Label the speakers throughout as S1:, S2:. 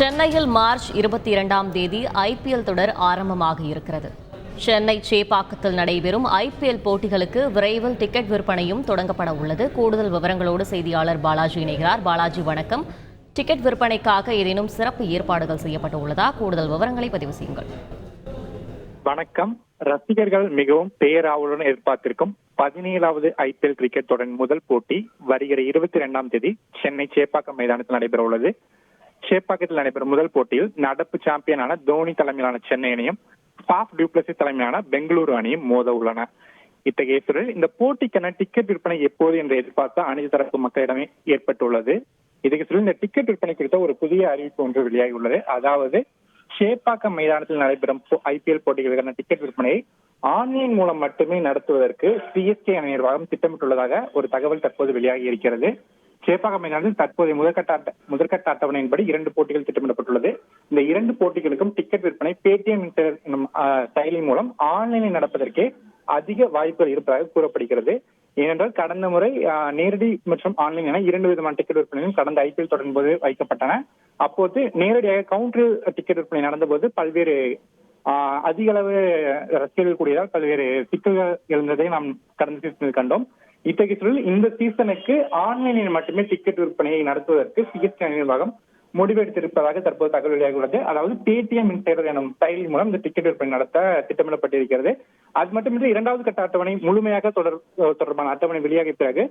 S1: சென்னையில் மார்ச் இருபத்தி இரண்டாம் தேதி ஐபிஎல் தொடர் ஆரம்பமாக இருக்கிறது. சென்னை சேப்பாக்கத்தில் நடைபெறும் ஐபிஎல் போட்டிகளுக்கு விரைவில் டிக்கெட் விற்பனையும் தொடங்கப்பட உள்ளது. கூடுதல் விவரங்களோடு செய்தியாளர் பாலாஜி இணைகிறார். பாலாஜி வணக்கம். டிக்கெட் விற்பனைக்காக ஏதேனும் சிறப்பு ஏற்பாடுகள் செய்யப்பட்டுள்ளதா? கூடுதல் விவரங்களை பதிவு செய்யுங்கள்.
S2: வணக்கம். ரசிகர்கள் மிகவும் பேராவலுடன் எதிர்பார்த்திருக்கும் பதினேழாவது ஐபிஎல் கிரிக்கெட் தொடரின் முதல் போட்டி வருகிற இருபத்தி இரண்டாம் தேதி சென்னை சேப்பாக்கம் மைதானத்தில் நடைபெற உள்ளது சேப்பாக்கத்தில் நடைபெறும் முதல் போட்டியில் நடப்பு சாம்பியனான தோனி தலைமையிலான சென்னை அணியும் பாஃப் டியூப்ளசி தலைமையிலான பெங்களூரு அணியும் மோத உள்ளன. இத்தகைய சூழலில் இந்த போட்டிக்கான டிக்கெட் விற்பனை எப்போது என்று எதிர்பார்த்த அனைத்து தரப்பு மக்களிடமே ஏற்பட்டுள்ளது. இதுக்கு சொல்லி இந்த டிக்கெட் விற்பனை குறித்த ஒரு புதிய அறிவிப்பு ஒன்று வெளியாகி உள்ளது. அதாவது சேப்பாக்கம் மைதானத்தில் நடைபெறும் ஐபிஎல் போட்டிகளுக்கான டிக்கெட் விற்பனையை ஆன்லைன் மூலம் மட்டுமே நடத்துவதற்கு சிஎஸ்கே அணி நிர்வாகம் திட்டமிட்டுள்ளதாக ஒரு தகவல் தற்போது வெளியாகி இருக்கிறது. சேப்பாக்கம் மைதானத்தில் தற்போதைய முதற்கட்ட அட்ட- முதற்கட்ட அட்டவணையின்படி இரண்டு போட்டிகள் திட்டமிடப்பட்டுள்ளது. இந்த இரண்டு போட்டிகளுக்கும் டிக்கெட் விற்பனை பேடிஎம் என்னும் செயலி மூலம் ஆன்லைனில் நடப்பதற்கே அதிக வாய்ப்புகள் இருப்பதாக கூறப்படுகிறது. ஏனென்றால் கடந்த முறை நேரடி மற்றும் ஆன்லைன் என இரண்டு விதமான டிக்கெட் விற்பனையும் கடந்த ஐபிஎல் தொடரும் போது வைக்கப்பட்டன. அப்போது நேரடியாக கவுண்டர் டிக்கெட் விற்பனை நடந்தபோது பல்வேறு ஆஹ், அதிக அளவு ரசிகர்கள் கூடியதால் பல்வேறு சிக்கல்கள் எழுந்ததை நாம் கடந்த சீசனில் கண்டோம். இத்தகைய சூழலில் இந்த சீசனுக்கு ஆன்லைனில் மட்டுமே டிக்கெட் விற்பனையை நடத்துவதற்கு சிகிச்சை நிர்வாகம் முடிவெடுத்திருப்பதாக தற்போது தகவல் வெளியாகியுள்ளது. அதாவது பேடிஎம் இன்சைடர் எனும் செயலி மூலம் இந்த டிக்கெட் விற்பனை நடத்த திட்டமிடப்பட்டிருக்கிறது. அது மட்டுமின்றி இரண்டாவது கட்ட அட்டவணை முழுமையாக தொடர் தொடர்பான அட்டவணை வெளியாகிய பிறகு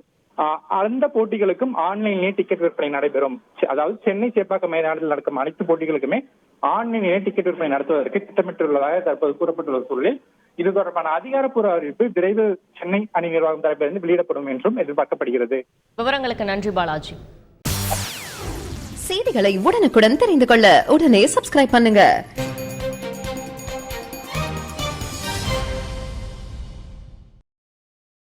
S2: அந்த போட்டிகளுக்கும் ஆன்லைனிலே டிக்கெட் விற்பனை நடைபெறும். அதாவது சென்னை சேப்பாக்கம் மைதானத்தில் நடக்கும் அனைத்து போட்டிகளுக்குமே ஆன்லைனிலே டிக்கெட் விற்பனை நடத்துவதற்கு திட்டமிட்டுள்ளதாக தற்போது கூறப்பட்டுள்ள சூழலில் இது தொடர்பான அதிகாரப்பூர்வ அறிவிப்பு விரைவில் சென்னை அணி நிர்வாகம் தரப்பிலிருந்து வெளியிடப்படும் என்றும் எதிர்பார்க்கப்படுகிறது.
S1: விவரங்களுக்கு நன்றி பாலாஜி.
S3: செய்திகளை உடனுக்குடன் தெரிந்து கொள்ள உடனே சப்ஸ்கிரைப் பண்ணுங்க.